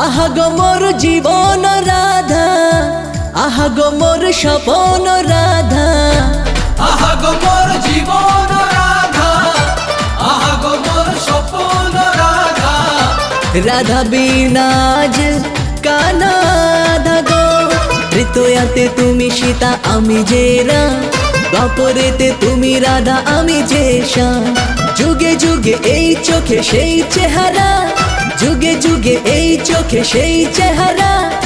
আহা গো মোর জীবন রাধা আহা গো মোর স্বপন রাধা। আহা গো মোর জীবন রাধা আহা গো মোর স্বপন রাধা। রাধা বিনাজ কানাধা গো ঋতুয়াতে তুমি সীতা আমি যে রাম বাপরেতে তুমি রাধা আমি যে যুগে যুগে এই চোখে সেই চেহারা। যুগে যুগে এই চোখে সেই চেহারা।